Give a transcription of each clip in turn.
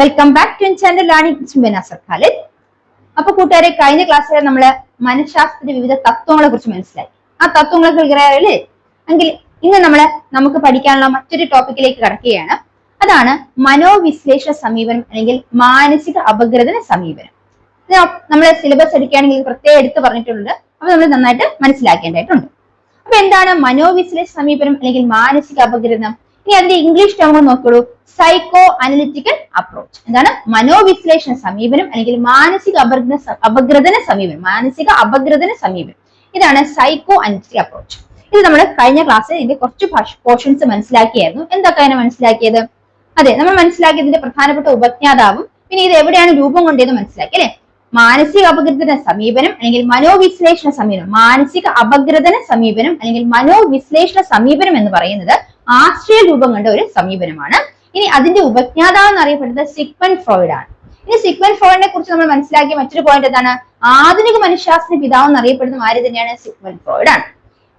Welcome back to channel learning Benazir Khalid അപ്പൊ കൂട്ടുകാരെ കഴിഞ്ഞ ക്ലാസ്സിൽ നമ്മൾ മനഃശാസ്ത്രത്തിന്റെ വിവിധ തത്വങ്ങളെ കുറിച്ച് മനസ്സിലായി. ആ തത്വങ്ങൾ ക്ലിയർ ആയല്ലേ എങ്കിൽ ഇന്ന് നമ്മൾ നമുക്ക് പഠിക്കാനുള്ള മറ്റൊരു ടോപ്പിക്കിലേക്ക് കടക്കുകയാണ്. അതാണ് മനോവിശ്ലേഷ സമീപനം അല്ലെങ്കിൽ മാനസിക അപഗ്രഥന സമീപനം. നമ്മൾ സിലബസ് എടുക്കുകയാണെങ്കിൽ പ്രത്യേകം എടുത്ത് പറഞ്ഞിട്ടുണ്ട്. അപ്പൊ നമ്മൾ നന്നായിട്ട് മനസ്സിലാക്കേണ്ടതായിട്ടുണ്ട്. അപ്പൊ എന്താണ് മനോവിശ്ലേഷ സമീപനം അല്ലെങ്കിൽ മാനസിക അപഗ്രഥനം? ഇനി അതിന്റെ ഇംഗ്ലീഷ് ടേമുകൾ നോക്കൂ സൈക്കോ അനലിറ്റിക്കൽ അപ്രോച്ച് എന്താണ്? മനോവിശ്ലേഷണ സമീപനം അല്ലെങ്കിൽ മാനസിക അപഗ്രഥന അപഗ്രഥന സമീപനം. മാനസിക അപഗ്രഥന സമീപനം. ഇതാണ് സൈക്കോ അനലിറ്റിക് അപ്രോച്ച് ഇത് നമ്മൾ കഴിഞ്ഞ ക്ലാസ്സിൽ ഇതിന്റെ കുറച്ച് പോർഷൻസ് മനസ്സിലാക്കിയായിരുന്നു. എന്തൊക്കെ അതിനെ മനസ്സിലാക്കിയത്? അതെ നമ്മൾ മനസ്സിലാക്കിയതിന്റെ പ്രധാനപ്പെട്ട ഉപജ്ഞാതാവും പിന്നെ ഇത് എവിടെയാണ് രൂപം കൊണ്ടതെന്ന് മനസ്സിലാക്കി അല്ലെ? മാനസിക അപഗ്രഥന സമീപനം അല്ലെങ്കിൽ മനോവിശ്ലേഷണ സമീപനം. മാനസിക അപഗ്രഥന സമീപനം അല്ലെങ്കിൽ മനോവിശ്ലേഷണ സമീപനം എന്ന് പറയുന്നത് ആശ്രയ രൂപം കണ്ട ഒരു സമീപനമാണ്. ഇനി അതിന്റെ ഉപജ്ഞാതാവ് എന്നറിയപ്പെടുന്നത് സിഗ്മൻ ഫ്രോയിഡ് ആണ്. ഇനി സിഗ്മൻ ഫ്രോയിഡിനെ കുറിച്ച് നമ്മൾ മനസ്സിലാക്കിയ മറ്റൊരു പോയിന്റ് എന്താണ്? ആധുനിക മനുഷ്യാസ്ത്ര പിതാവ് എന്ന് അറിയപ്പെടുന്ന ആര് തന്നെയാണ്? സിഗ്മൻ ഫ്രോയിഡ് ആണ്.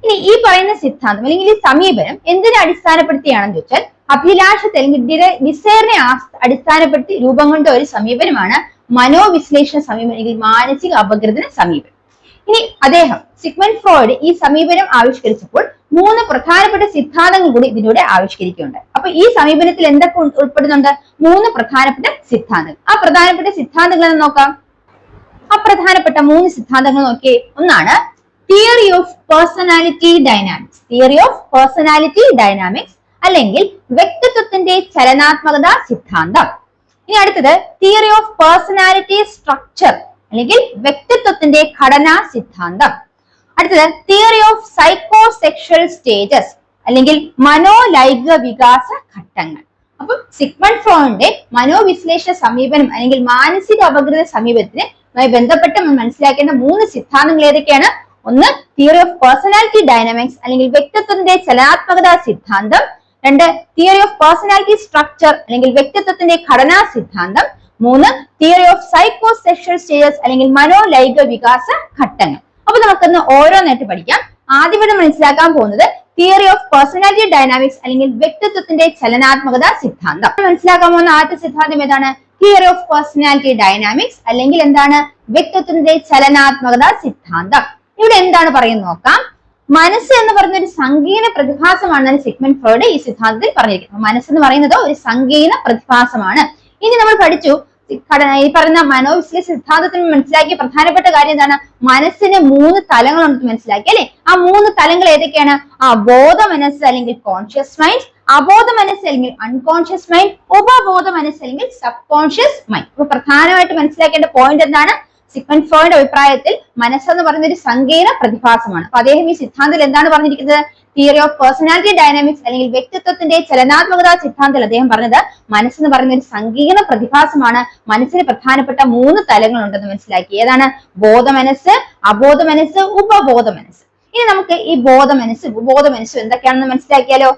ഇനി ഈ പറയുന്ന സിദ്ധാന്തം അല്ലെങ്കിൽ ഈ സമീപനം എന്തിനെ അടിസ്ഥാനപ്പെടുത്തിയാണെന്ന് ചോദിച്ചാൽ അഭിലാഷത്തെ അല്ലെങ്കിൽ ഡിസൈറിനെ അടിസ്ഥാനപ്പെടുത്തി രൂപം കൊണ്ട ഒരു സമീപനമാണ് മനോവിശ്ലേഷണ സമീപനം അല്ലെങ്കിൽ മാനസിക അപകൃതന സമീപനം. ഇനി അദ്ദേഹം സിഗ്മൻ ഫ്രോയിഡ് ഈ സമീപനം ആവിഷ്കരിച്ചപ്പോൾ മൂന്ന് പ്രധാനപ്പെട്ട സിദ്ധാന്തങ്ങൾ കൂടി ഇതിലൂടെ ആവിഷ്കരിക്കുന്നുണ്ട്. അപ്പൊ ഈ സമീപനത്തിൽ എന്തൊക്കെ ഉൾപ്പെടുന്നുണ്ട്? മൂന്ന് പ്രധാനപ്പെട്ട സിദ്ധാന്തങ്ങൾ. ആ പ്രധാനപ്പെട്ട സിദ്ധാന്തങ്ങൾ എന്ന് നോക്കാം. ആ പ്രധാനപ്പെട്ട മൂന്ന് സിദ്ധാന്തങ്ങൾ നോക്കിയേ. ഒന്നാണ് theory of personality dynamics theory of personality dynamics അല്ലെങ്കിൽ വ്യക്തിത്വത്തിന്റെ ചലനാത്മകത സിദ്ധാന്തം. ഇനി അടുത്തത് തിയറി ഓഫ് പേഴ്സണാലിറ്റി സ്ട്രക്ചർ അല്ലെങ്കിൽ വ്യക്തിത്വത്തിന്റെ ഘടനാ സിദ്ധാന്തം. അടുത്തത് theory of psychosexual stages അല്ലെങ്കിൽ മനോലൈംഗിക വികാസ ഘട്ടങ്ങൾ. അപ്പം സിഗ്മൺ ഫ്രോയിന്റെ മനോവിശ്ലേഷണ സമീപനം അല്ലെങ്കിൽ മാനസിക അപകൃത സമീപനത്തിന് ബന്ധപ്പെട്ട് മനസ്സിലാക്കേണ്ട മൂന്ന് സിദ്ധാന്തങ്ങൾ ഏതൊക്കെയാണ്? ഒന്ന് തിയറി ഓഫ് പേഴ്സണാലിറ്റി ഡൈനാമിക്സ് അല്ലെങ്കിൽ വ്യക്തിത്വത്തിന്റെ ചലനാത്മകത സിദ്ധാന്തം. രണ്ട് തിയറി ഓഫ് പേഴ്സണാലിറ്റി സ്ട്രക്ചർ അല്ലെങ്കിൽ വ്യക്തിത്വത്തിന്റെ ഘടനാ സിദ്ധാന്തം. മൂന്ന് theory of psychosexual stages അല്ലെങ്കിൽ മനോലൈംഗിക വികാസ ഘട്ടങ്ങൾ. അപ്പൊ നമുക്കൊന്ന് ഓരോന്നായിട്ട് പഠിക്കാം. ആദ്യമായിട്ട് മനസ്സിലാക്കാൻ പോകുന്നത് തിയറി ഓഫ് പേഴ്സണാലിറ്റി ഡൈനാമിക്സ് അല്ലെങ്കിൽ വ്യക്തിത്വത്തിന്റെ ചലനാത്മകത സിദ്ധാന്തം. മനസ്സിലാക്കാൻ പോകുന്ന ആദ്യത്തെ സിദ്ധാന്തം ഏതാണ്? തിയറി ഓഫ് പേഴ്സണാലിറ്റി ഡൈനാമിക്സ് അല്ലെങ്കിൽ എന്താണ്? വ്യക്തിത്വത്തിന്റെ ചലനാത്മകത സിദ്ധാന്തം. ഇവിടെ എന്താണ് പറയുന്നത് നോക്കാം. മനസ്സ് എന്ന് പറയുന്ന ഒരു സങ്കീർണ പ്രതിഭാസമാണ് സിഗ്മൻ ഫ്രോയിഡ് ഈ സിദ്ധാന്തത്തിൽ പറഞ്ഞിരിക്കുന്നത്. മനസ്സ് എന്ന് പറയുന്നത് ഒരു സങ്കീർണ പ്രതിഭാസമാണ്. ഇനി നമ്മൾ പഠിച്ചു ഈ പറഞ്ഞ മനോവിശ്ലേഷ സിദ്ധാന്തത്തിൽ മനസ്സിലാക്കിയ പ്രധാനപ്പെട്ട കാര്യം എന്താണ് മനസ്സിന് മൂന്ന് തലങ്ങളുണ്ട് മനസ്സിലാക്കി അല്ലെ? ആ മൂന്ന് തലങ്ങൾ ഏതൊക്കെയാണ്? ആ ബോധ മനസ്സ് അല്ലെങ്കിൽ കോൺഷ്യസ് മൈൻഡ് അബോധ മനസ്സ് അല്ലെങ്കിൽ അൺകോൺഷ്യസ് മൈൻഡ് ഉപബോധ മനസ്സ് അല്ലെങ്കിൽ സബ് കോൺഷ്യസ് മൈൻഡ് അപ്പൊ പ്രധാനമായിട്ട് മനസ്സിലാക്കേണ്ട പോയിന്റ് എന്താണ്? സിഗ്മൻ ഫ്രോയിഡ് അഭിപ്രായത്തിൽ മനസ്സെന്ന് പറയുന്ന ഒരു സങ്കീർണ പ്രതിഭാസമാണ്. അപ്പൊ അദ്ദേഹം ഈ സിദ്ധാന്തത്തിൽ എന്താണ് പറഞ്ഞിരിക്കുന്നത്? തിയറി ഓഫ് പേഴ്സണാലിറ്റി ഡൈനാമിക്സ് അല്ലെങ്കിൽ വ്യക്തിത്വത്തിന്റെ ചലനാത്മകത സിദ്ധാന്തത്തിൽ അദ്ദേഹം പറഞ്ഞത് മനസ്സെന്ന് പറയുന്ന ഒരു സങ്കീർണ പ്രതിഭാസമാണ് മനസ്സിന് പ്രധാനപ്പെട്ട മൂന്ന് തലങ്ങൾ ഉണ്ടെന്ന് മനസ്സിലാക്കി. ഏതാണ്? ബോധ മനസ്സ് അബോധ മനസ്സ് ഉപബോധ മനസ്സ്. ഇനി നമുക്ക് ഈ ബോധ മനസ്സ് ഉപബോധ മനസ്സും എന്തൊക്കെയാണെന്ന് മനസ്സിലാക്കിയാലോ?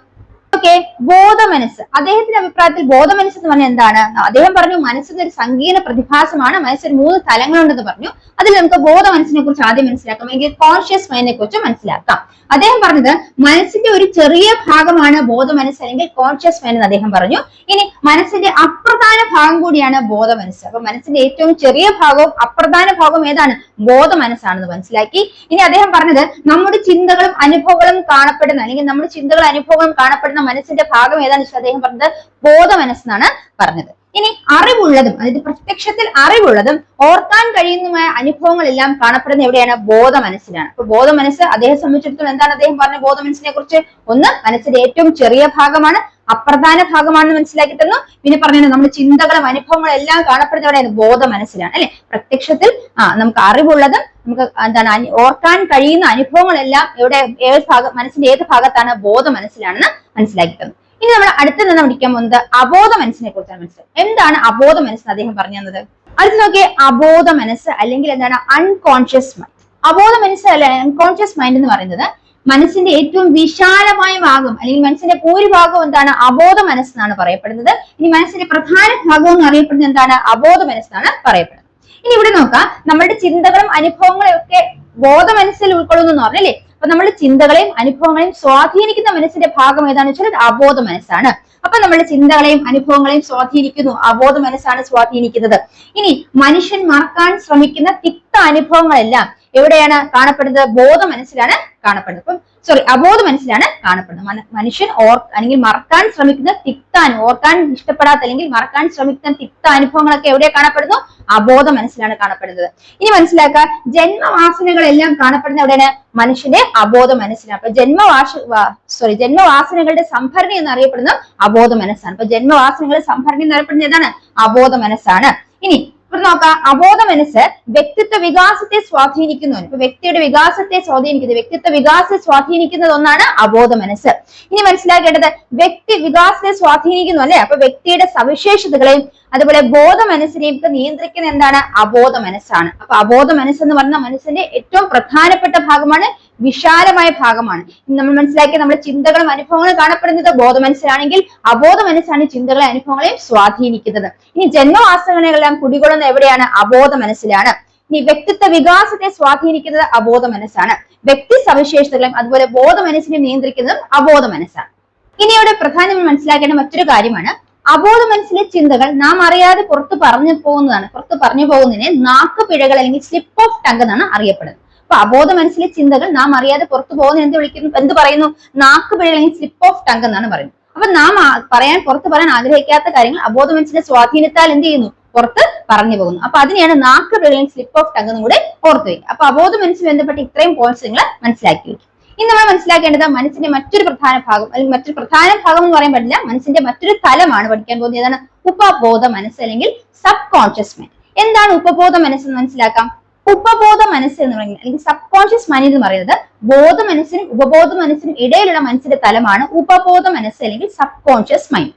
ഓക്കെ ബോധമനസ് അദ്ദേഹത്തിന്റെ അഭിപ്രായത്തിൽ ബോധമനസ്സ് എന്ന് പറഞ്ഞാൽ എന്താണ്? അദ്ദേഹം പറഞ്ഞു മനസ്സിന്റെ ഒരു സങ്കീർണ പ്രതിഭാസമാണ് മനസ്സിന് മൂന്ന് തലങ്ങളുണ്ടെന്ന് പറഞ്ഞു. അതിൽ നമുക്ക് ബോധമനസ്സിനെ കുറിച്ച് ആദ്യം മനസ്സിലാക്കാം അല്ലെങ്കിൽ കോൺഷ്യസ് മൈൻഡിനെ കുറിച്ച് മനസ്സിലാക്കാം. അദ്ദേഹം പറഞ്ഞത് മനസ്സിന്റെ ഒരു ചെറിയ ഭാഗമാണ് ബോധമനസ്സ് അല്ലെങ്കിൽ കോൺഷ്യസ് മൈൻഡ് എന്ന് അദ്ദേഹം പറഞ്ഞു. ഇനി മനസ്സിന്റെ അപ്രധാന ഭാഗം കൂടിയാണ് ബോധമനസ്സ്. അപ്പൊ മനസ്സിന്റെ ഏറ്റവും ചെറിയ ഭാഗവും അപ്രധാന ഭാഗവും ഏതാണ്? ബോധമനസ്സാണെന്ന് മനസ്സിലാക്കി. ഇനി അദ്ദേഹം പറഞ്ഞത് നമ്മുടെ ചിന്തകളും അനുഭവങ്ങളും കാണപ്പെടുന്ന അല്ലെങ്കിൽ നമ്മുടെ ചിന്തകളും അനുഭവങ്ങളും കാണപ്പെടുന്ന മനസ്സിന്റെ ഭാഗം വെച്ചാൽ അദ്ദേഹം പറഞ്ഞത് ബോധമനസ്സെന്നാണ് പറഞ്ഞത്. ഇനി അറിവുള്ളതും അതായത് പ്രത്യക്ഷത്തിൽ അറിവുള്ളതും ഓർക്കാൻ കഴിയുന്നതുമായ അനുഭവങ്ങളെല്ലാം കാണപ്പെടുന്ന എവിടെയാണ്? ബോധ മനസ്സിലാണ്. അപ്പൊ ബോധ മനസ്സ് അദ്ദേഹം സംബന്ധിച്ചിടത്തോളം എന്താണ് അദ്ദേഹം പറഞ്ഞ ബോധ മനസ്സിനെ കുറിച്ച് ഒന്ന് മനസ്സിന്റെ ഏറ്റവും ചെറിയ ഭാഗമാണ്. അപ്രധാന ഭാഗമാണെന്ന് മനസ്സിലാക്കി തന്നു. പിന്നെ പറഞ്ഞു നമ്മുടെ ചിന്തകളും അനുഭവങ്ങളും എല്ലാം കാണപ്പെടുന്ന എവിടെയാണ് ബോധ മനസ്സിലാണ് അല്ലെ? പ്രത്യക്ഷത്തിൽ ആ നമുക്ക് അറിവുള്ളതും നമുക്ക് എന്താണ് ഓർക്കാൻ കഴിയുന്ന അനുഭവങ്ങളെല്ലാം എവിടെ ഏത് ഭാഗം മനസ്സിന്റെ ഏത് ഭാഗത്താണ് ബോധ മനസ്സിലാണെന്ന് മനസ്സിലാക്കി തന്നു. ഇനി നമ്മൾ അടുത്ത് നിന്ന് പഠിക്കാൻ പോകുന്നത് അബോധ മനസ്സിനെ കുറിച്ചാണ് മനസ്സിലാക്കുക എന്താണ് അബോധ മനസ്സ് അദ്ദേഹം പറഞ്ഞു തന്നത്? അടുത്ത് നോക്കിയ അബോധ മനസ്സ് അല്ലെങ്കിൽ എന്താണ് അൺകോൺഷ്യസ് മൈൻഡ് അബോധ മനസ്സ് അല്ലെ അൺകോൺഷ്യസ് മൈൻഡ് എന്ന് പറയുന്നത് മനസ്സിന്റെ ഏറ്റവും വിശാലമായ ഭാഗം അല്ലെങ്കിൽ മനസ്സിന്റെ ഭൂരിഭാഗം എന്താണ്? അബോധ മനസ്സെന്നാണ് പറയപ്പെടുന്നത്. ഇനി മനസ്സിന്റെ പ്രധാന ഭാഗം എന്ന് അറിയപ്പെടുന്നത് എന്താണ്? അബോധ മനസ്സെന്നാണ് പറയപ്പെടുന്നത്. ഇനി ഇവിടെ നോക്കാം. നമ്മുടെ ചിന്തകളും അനുഭവങ്ങളും ഒക്കെ ബോധ മനസ്സിൽ ഉൾക്കൊള്ളുന്നു എന്ന് പറഞ്ഞല്ലേ? അപ്പൊ നമ്മുടെ ചിന്തകളെയും അനുഭവങ്ങളെയും സ്വാധീനിക്കുന്ന മനസ്സിന്റെ ഭാഗം ഏതാണെന്ന് വെച്ചാൽ അബോധ മനസ്സാണ്. അപ്പൊ നമ്മുടെ ചിന്തകളെയും അനുഭവങ്ങളെയും സ്വാധീനിക്കുന്നു അബോധ മനസ്സാണ് സ്വാധീനിക്കുന്നത്. ഇനി മനുഷ്യൻ മറക്കാൻ ശ്രമിക്കുന്ന തിക്ത അനുഭവങ്ങളെല്ലാം എവിടെയാണ് കാണപ്പെടുന്നത്? ബോധ മനസ്സിലാണ് കാണപ്പെടുന്നത്. അപ്പം സോറി അബോധ മനസ്സിലാണ് കാണപ്പെടുന്നത്. മനുഷ്യൻ ഓർ അല്ലെങ്കിൽ മറക്കാൻ ശ്രമിക്കുന്ന തിക്ത ഓർക്കാൻ ഇഷ്ടപ്പെടാത്ത അല്ലെങ്കിൽ മറക്കാൻ ശ്രമിക്കുന്ന തിക്ത അനുഭവങ്ങളൊക്കെ എവിടെ കാണപ്പെടുന്നു? അബോധ മനസ്സിലാണ് കാണപ്പെടുന്നത്. ഇനി മനസ്സിലാക്കുക ജന്മവാസനകളെല്ലാം കാണപ്പെടുന്ന എവിടെയാണ്? മനുഷ്യന്റെ അബോധ മനസ്സിലാണ്. അപ്പൊ ജന്മവാസ സോറി ജന്മവാസനകളുടെ സംഭരണി എന്ന് അറിയപ്പെടുന്ന അബോധ മനസ്സാണ്. അപ്പൊ ജന്മവാസനകളുടെ സംഭരണി എന്നറിയപ്പെടുന്ന ഏതാണ്? അബോധ മനസ്സാണ്. ഇനി ഇവിടെ നോക്കാം അബോധ മനസ്സ് വ്യക്തിത്വ വികാസത്തെ സ്വാധീനിക്കുന്നു. ഇപ്പൊ വ്യക്തിയുടെ വികാസത്തെ സ്വാധീനിക്കുന്നത് വ്യക്തിത്വ വികാസത്തെ സ്വാധീനിക്കുന്നത് ഒന്നാണ് അബോധ മനസ്സ് ഇനി മനസ്സിലാക്കേണ്ടത് വ്യക്തി വികാസത്തെ സ്വാധീനിക്കുന്നു അല്ലെ? അപ്പൊ വ്യക്തിയുടെ സവിശേഷതകളെയും അതുപോലെ ബോധ മനസ്സിനെയും ഒക്കെ നിയന്ത്രിക്കുന്ന എന്താണ്? അബോധ മനസ്സാണ് അപ്പൊ അബോധ മനസ്സെന്ന് പറഞ്ഞ മനസ്സിന്റെ ഏറ്റവും പ്രധാനപ്പെട്ട ഭാഗമാണ് വിശാലമായ ഭാഗമാണ്. നമ്മൾ മനസ്സിലാക്കിയ നമ്മുടെ ചിന്തകളും അനുഭവങ്ങളും കാണപ്പെടുന്നത് ബോധ മനസ്സിലാണെങ്കിൽ അബോധ മനസ്സാണ് ചിന്തകളെ അനുഭവങ്ങളെയും സ്വാധീനിക്കുന്നത്. ഇനി ജന്മവാസനകളെല്ലാം കുടികൊള്ളുന്ന എവിടെയാണ്? അബോധ മനസ്സിലാണ് ഇനി വ്യക്തിത്വ വികാസത്തെ സ്വാധീനിക്കുന്നത് അബോധ മനസ്സാണ് വ്യക്തി സവിശേഷതകളെയും അതുപോലെ ബോധ മനസ്സിനെ നിയന്ത്രിക്കുന്നതും അബോധ മനസ്സാണ് ഇനി ഇവിടെ പ്രധാനമായി മനസ്സിലാക്കേണ്ട മറ്റൊരു കാര്യമാണ്. അബോധ മനസ്സിലെ ചിന്തകൾ നാം അറിയാതെ പുറത്ത് പറഞ്ഞു പോകുന്നതാണ്. പുറത്ത് പറഞ്ഞു പോകുന്നതിനെ നാക്ക് പിഴകൾ അല്ലെങ്കിൽ സ്ലിപ്പ് ഓഫ് ടങ് എന്നാണ് അറിയപ്പെടുന്നത്. അപ്പൊ അബോധ മനസ്സിലെ ചിന്തകൾ നാം അറിയാതെ പുറത്തു പോകുന്ന എന്ത് വിളിക്കുന്നു? എന്ത് പറയുന്നു? നാക്ക് അല്ലെങ്കിൽ സ്ലിപ്പ് ഓഫ് ടങ് എന്നാണ് പറയുന്നത്. അപ്പൊ നാം പറയാൻ പുറത്ത് പറയാൻ ആഗ്രഹിക്കാത്ത കാര്യങ്ങൾ അബോധ മനസ്സിന്റെ സ്വാധീനത്താൽ എന്ത് ചെയ്യുന്നു? പുറത്ത് പറഞ്ഞു പോകുന്നു. അപ്പൊ അതിനെയാണ് നാക്ക് പിഴകൾ സ്ലിപ്പ് ഓഫ് ടങ് എന്നും കൂടെ ഓർത്ത് വയ്ക്കുക. അപ്പൊ അബോധ മനസ്സിൽ ബന്ധപ്പെട്ട് ഇത്രയും പോയിന്റ്സ് നിങ്ങൾ മനസ്സിലാക്കി വെക്കും ഇനി നമ്മൾ മനസ്സിലാക്കേണ്ടത് മനസ്സിന്റെ മറ്റൊരു പ്രധാന ഭാഗം അല്ലെങ്കിൽ മറ്റൊരു പ്രധാന ഭാഗം എന്ന് പറയാൻ പറ്റില്ല മനസ്സിന്റെ മറ്റൊരു തലമാണ് പഠിക്കാൻ പോകുന്നത്. ഏതാണ്? ഉപബോധ മനസ്സ് അല്ലെങ്കിൽ സബ് കോൺഷ്യസ് മൈൻഡ് എന്താണ് ഉപബോധ മനസ്സ് എന്ന് മനസ്സിലാക്കാം? ഉപബോധ മനസ്സ് എന്ന് പറയുന്നത് അല്ലെങ്കിൽ സബ് കോൺഷ്യസ് മൈൻഡ് എന്ന് പറയുന്നത് ബോധ മനസ്സിനും ഉപബോധ മനസ്സിനും ഇടയിലുള്ള മനസ്സിന്റെ തലമാണ് ഉപബോധ മനസ്സ് അല്ലെങ്കിൽ സബ് കോൺഷ്യസ് മൈൻഡ്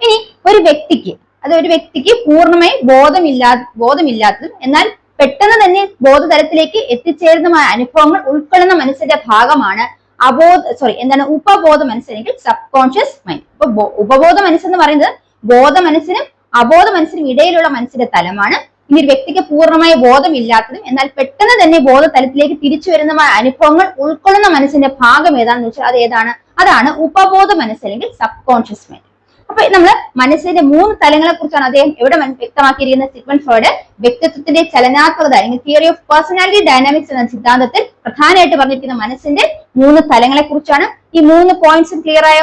ഇനി ഒരു വ്യക്തിക്ക് അത് ഒരു വ്യക്തിക്ക് പൂർണമായി ബോധമില്ലാ ബോധമില്ലാത്തതും എന്നാൽ പെട്ടെന്ന് തന്നെ ബോധതലത്തിലേക്ക് എത്തിച്ചേരുന്നതുമായ അനുഭവങ്ങൾ ഉൾക്കൊള്ളുന്ന മനസ്സിന്റെ ഭാഗമാണ് അബോധ സോറി എന്താണ് ഉപബോധ മനസ്സ് അല്ലെങ്കിൽ സബ് കോൺഷ്യസ് മൈൻഡ് അപ്പൊ ഉപബോധ മനസ്സെന്ന് പറയുന്നത് ബോധ മനസ്സിനും അബോധ മനസ്സിനും ഇടയിലുള്ള മനസ്സിന്റെ തലമാണ് ഇനി ഒരു വ്യക്തിക്ക് പൂർണമായ ബോധമില്ലാത്തതും എന്നാൽ പെട്ടെന്ന് തന്നെ ബോധതലത്തിലേക്ക് തിരിച്ചു വരുന്ന അനുഭവങ്ങൾ ഉൾക്കൊള്ളുന്ന മനസ്സിന്റെ ഭാഗം ഏതാണെന്ന് വെച്ചാൽ അത് ഏതാണ്? അതാണ് ഉപബോധ മനസ്സ് അല്ലെങ്കിൽ സബ് കോൺഷ്യസ് മൈൻഡ് അപ്പൊ നമ്മൾ മനസ്സിന്റെ മൂന്ന് തലങ്ങളെ കുറിച്ചാണ് അദ്ദേഹം എവിടെ വ്യക്തമാക്കിയിരിക്കുന്ന സിഗ്മൻ ഫ്രോയിഡ് വ്യക്തിത്വത്തിന്റെ ചലനാത്മകത അല്ലെങ്കിൽ തിയറി ഓഫ് പേഴ്സണാലിറ്റി ഡൈനാമിക്സ് എന്ന സിദ്ധാന്തത്തിൽ പ്രധാനമായിട്ട് പറഞ്ഞിരിക്കുന്ന മനസ്സിന്റെ മൂന്ന് തലങ്ങളെ കുറിച്ചാണ് ഈ മൂന്ന് പോയിന്റ്സും ക്ലിയർ ആയ?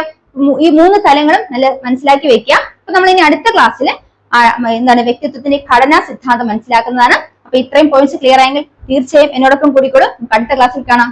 ഈ മൂന്ന് തലങ്ങളും നല്ല മനസ്സിലാക്കി വെക്കുക. അപ്പൊ നമ്മൾ ഇനി അടുത്ത ക്ലാസ്സിൽ എന്താണ് വ്യക്തിത്വത്തിന്റെ ഘടനാ സിദ്ധാന്തം മനസ്സിലാക്കുന്നതാണ്. അപ്പൊ ഇത്രയും പോയിന്റ്സ് ക്ലിയർ ആയെങ്കിൽ തീർച്ചയായും എന്നോടൊപ്പം കൂടിക്കോളും അടുത്ത ക്ലാസ്സിൽ കാണാം.